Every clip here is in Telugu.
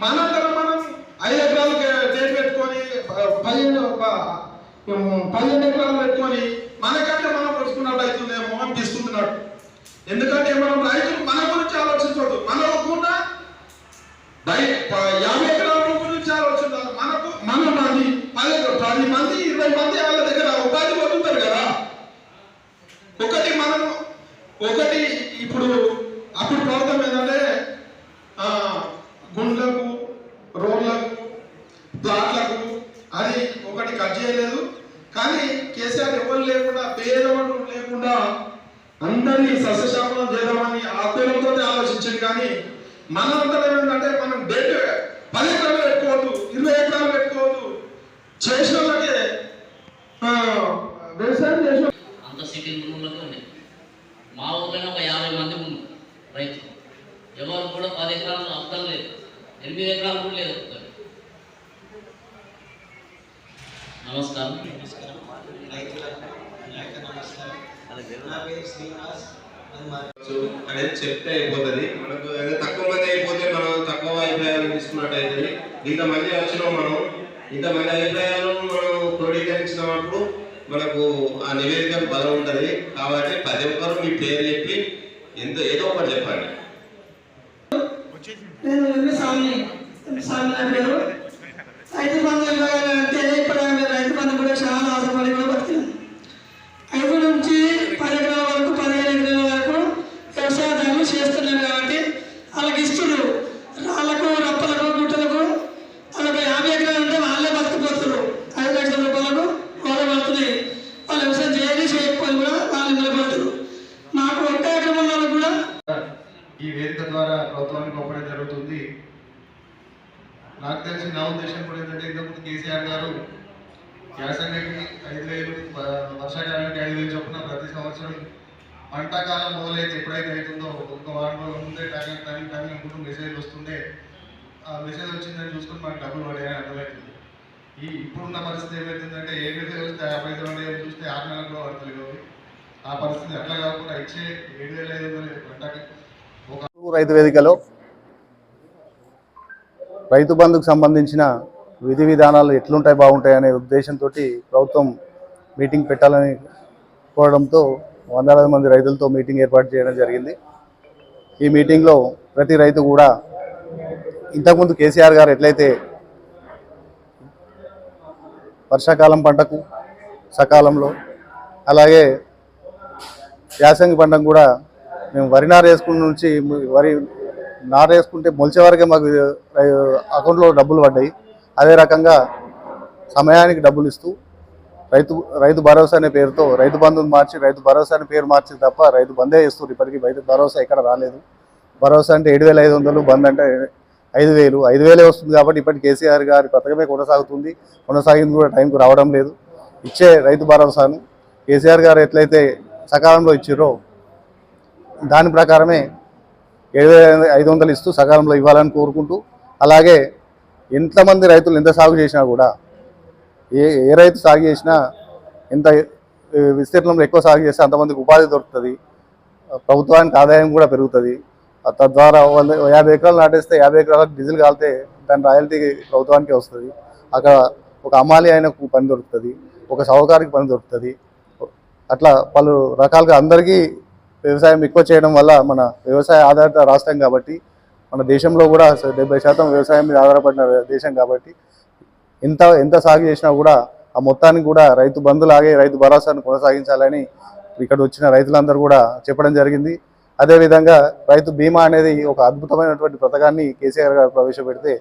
మనందరం మనం ఐదు ఎకరాలు డేట్ పెట్టుకొని పదిహేను పదిహేను ఎకరాలు పెట్టుకొని మనకంటే మనం కొట్టుకున్నట్టు అవుతుందేమో తీసుకుంటున్నాడు ఎందుకంటే మనం రైతులు మన గురించి ఆలోచించదు మన కూడా యాభై ఎకరాల గురించి ఆలోచించాలి. మనకు మన మంది పది పది మంది ఇరవై మంది వాళ్ళ దగ్గర ఉపాధి పొందుతారు కదా. ఒకటి మనం ఒకటి ఇప్పుడు అప్పుడు ప్రభుత్వం ఏంటంటే అది ఒకటి కట్ చేయలేదు. కానీ కేసీఆర్ ఎవరు లేకుండా పేదవాడు లేకుండా అందరినీ సస్యశాపనం చేద్దామని ఆత్మీయంతో ఆలోచించింది. కానీ మనంతా ఏంటంటే మనం డేట్ పది ఎకరాలు పెట్టుకోవద్దు ఇరవై ఎకరాలు పెట్టుకోవద్దు. చేసిన వాళ్ళకే వ్యవసాయం చేసిన అంత సిటీ రూమ్లతో మా ఊర్లో ఒక యాభై మంది ఉన్నారు రైతులు. ఎవరు కూడా పది ఎకరాలు అర్థం లేదు ఎనిమిది ఎకరాలు కూడా లేదు ఒక్కరు. నమస్కారం. అనేది చెప్తే అయిపోతుంది. మనకు తక్కువ మంది అయిపోతే మనం తక్కువ అభిప్రాయాలు తీసుకున్నట్టు అవుతుంది ఇంతమంది వచ్చినాం మనం. ఇంతమంది అభిప్రాయాలు మనం క్రోడీకరించినప్పుడు మనకు ఆ నివేదిక బలం ఉంటుంది. కాబట్టి ప్రతి ఒక్కరు మీ పేరు చెప్పి ఎంత ఏదో ఒకటి చెప్పండి. నేను ఎన్ని స్వామి స్వామి నా పేరు రైతు బంధు ఇవ్వాలంటే ఇప్పుడు ఆమె రైతు బంధు కూడా చాలా ఆశపడి కూడా బతికినాం ఐదు నుంచి పది ఎకరాల వరకు పదిహేను ఎకరాల వరకు వ్యవసాయదారులు చేస్తున్నారు కాబట్టి వాళ్ళకి ఇస్తుడు రాళ్ళకు రప్పలకు గుట్టలకు వాళ్ళకి యాభై ఎకరాలు ఉంటే వాళ్ళే బతికిపోతున్నారు. ఐదు లక్షల రూపాయలకు వాళ్ళు పడుతున్నాయి. వాళ్ళు వ్యవసాయం చేయాలి చేయకపోయి కూడా వాళ్ళు నిలబడుతున్నారు. మాకు ఒక్క ఎకరం కూడా ఈ వేదిక ద్వారా ప్రభుత్వానికి పంపడం జరుగుతుంది. నాకు తెలిసి నా ఉద్దేశం కూడా ఏంటంటే ఇంతకుముందు కేసీఆర్ గారు యాసంగికి ఐదు వేలు వర్షాకాలానికి ఐదు వేలు చొప్పున ప్రతి సంవత్సరం పంటకాలం మొదలైతే ఎప్పుడైతే అవుతుందో ఒక వారం రోజుల ముందే టైం టైం టైం అనుకుంటూ మెసేజ్ వస్తుండే ఆ మెసేజ్ వచ్చిందని చూసుకుని మాకు డబ్బులు పడేయని అర్థమవుతుంది. ఈ ఇప్పుడున్న పరిస్థితి ఏమవుతుందంటే ఏ మెసేజ్ వస్తే ఆ పైసలు ఉన్నాయో చూస్తే ఆరు నెలలు కూడా పడతలేదు ఆ పరిస్థితి అట్లా కాకుండా ఇచ్చే ఏడు వేల ఐదు వందల పంటకి. ఒక రైతు వేదికలో రైతు బంధుకు సంబంధించిన విధి విధానాలు ఎట్లుంటాయి బాగుంటాయి అనే ఉద్దేశంతో ప్రభుత్వం మీటింగ్ పెట్టాలని కోరడంతో వందలాది మంది రైతులతో మీటింగ్ ఏర్పాటు చేయడం జరిగింది. ఈ మీటింగ్లో ప్రతి రైతు కూడా ఇంతకుముందు కేసీఆర్ గారు ఎట్లయితే వర్షాకాలం పంటకు సకాలంలో అలాగే యాసంగి పంటకు కూడా మేము వరి నారు వేసుకున్న నుంచి వరి నారు వేసుకుంటే మొలిచే వరకే మాకు అకౌంట్లో డబ్బులు పడ్డాయి. అదే రకంగా సమయానికి డబ్బులు ఇస్తూ రైతు రైతు భరోసా అనే పేరుతో రైతు బంధుని మార్చి రైతు భరోసా అనే పేరు మార్చి తప్ప రైతు బందే ఇస్తారు ఇప్పటికీ రైతు భరోసా ఎక్కడ రాలేదు. భరోసా అంటే ఏడు వేల ఐదు వందలు బంద్ అంటే ఐదు వేలు. ఐదు వేలే వస్తుంది కాబట్టి ఇప్పటి కేసీఆర్ గారి పథకమే కొనసాగుతుంది. కొనసాగింది కూడా టైంకు రావడం లేదు. ఇచ్చే రైతు భరోసాను కేసీఆర్ గారు ఎట్లయితే సకాలంలో ఇచ్చారో దాని ప్రకారమే ఏడు వేల ఐదు వందలు ఇస్తూ సకాలంలో ఇవ్వాలని కోరుకుంటూ అలాగే ఎంతమంది రైతులు ఎంత సాగు చేసినా కూడా ఏ ఏ రైతు సాగు చేసినా ఎంత విస్తీర్ణంలో ఎక్కువ సాగు చేస్తే అంతమందికి ఉపాధి దొరుకుతుంది. ప్రభుత్వానికి ఆదాయం కూడా పెరుగుతుంది. తద్వారా వంద యాభై ఎకరాలు నాటేస్తే యాభై ఎకరాలకు డీజిల్ కాలితే దాని రాయల్టీ ప్రభుత్వానికి వస్తుంది. అక్కడ ఒక అమాలి ఆయనకు పని దొరుకుతుంది ఒక సహకారికి పని దొరుకుతుంది. అట్లా పలు రకాలుగా అందరికీ వ్యవసాయం ఎక్కువ చేయడం వల్ల మన వ్యవసాయ ఆధారిత రాష్ట్రం కాబట్టి మన దేశంలో కూడా డెబ్బై శాతం వ్యవసాయం మీద ఆధారపడిన దేశం కాబట్టి ఎంత ఎంత సాగు చేసినా కూడా ఆ మొత్తానికి కూడా రైతు బంధులాగే రైతు భరోసాను కొనసాగించాలని ఇక్కడ వచ్చిన రైతులందరూ కూడా చెప్పడం జరిగింది. అదేవిధంగా రైతు బీమా అనేది ఒక అద్భుతమైనటువంటి పథకాన్ని కేసీఆర్ గారు ప్రవేశపెడితే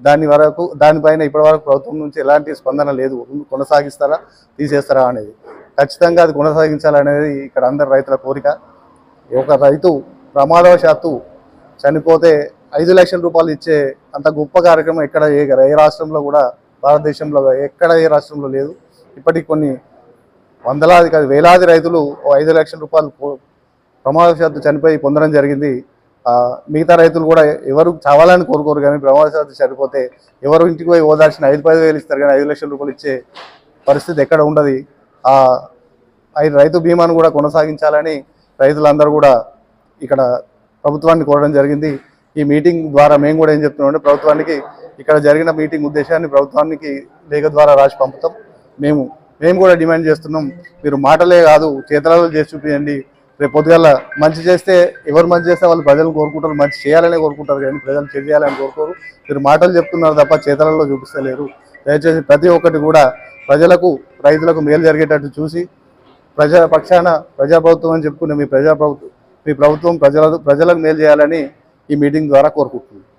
దాని వరకు దానిపైన ఇప్పటివరకు ప్రభుత్వం నుంచి ఎలాంటి స్పందన లేదు. కొనసాగిస్తారా తీసేస్తారా అనేది. ఖచ్చితంగా అది కొనసాగించాలనేది ఇక్కడ అందరు రైతుల కోరిక. ఒక రైతు ప్రమాదవశాత్తు చనిపోతే ఐదు లక్షల రూపాయలు ఇచ్చే అంత గొప్ప కార్యక్రమం ఎక్కడ ఏ ఏ రాష్ట్రంలో కూడా భారతదేశంలో ఎక్కడ ఏ రాష్ట్రంలో లేదు. ఇప్పటికి కొన్ని వందలాది కాదు వేలాది రైతులు ఓ ఐదు లక్షల రూపాయలు ప్రమాదశాత్తు చనిపోయి పొందడం జరిగింది. మిగతా రైతులు కూడా ఎవరు చావాలని కోరుకోరు కానీ ప్రమాదశాత్తు చనిపోతే ఎవరు ఇంటికి పోయి ఓదాల్సిన ఐదు పది వేలు ఇస్తారు కానీ ఐదు లక్షల రూపాయలు ఇచ్చే పరిస్థితి ఎక్కడ ఉండదు. ఆ ఐదు రైతు బీమాను కూడా కొనసాగించాలని రైతులందరూ కూడా ఇక్కడ ప్రభుత్వాన్ని కోరడం జరిగింది. ఈ మీటింగ్ ద్వారా మేము కూడా ఏం చెప్తున్నామంటే ప్రభుత్వానికి ఇక్కడ జరిగిన మీటింగ్ ఉద్దేశాన్ని ప్రభుత్వానికి లేఖ ద్వారా రాసి పంపుతాం. మేము మేము కూడా డిమాండ్ చేస్తున్నాం. మీరు మాటలే కాదు చేతలలో చేసి చూపించండి రేపు పొద్దుగల మంచి చేస్తే ఎవరు మంచి చేస్తే వాళ్ళు ప్రజలు కోరుకుంటారు మంచి చేయాలనే కోరుకుంటారు కానీ ప్రజలు చేయాలని కోరుకోరు. మీరు మాటలు చెప్తున్నారు తప్ప చేతలలో చూపిస్తలేరు. దయచేసి ప్రతి ఒక్కటి కూడా ప్రజలకు రైతులకు మేలు జరిగేటట్టు చూసి ప్రజా పక్షాన ప్రజాప్రభుత్వం అని చెప్పుకునే మీ ప్రజాప్రభుత్వం మీ ప్రభుత్వం ప్రజల ప్రజలకు మేలు చేయాలని ఈ మీటింగ్ ద్వారా కోరుకుంటున్నాను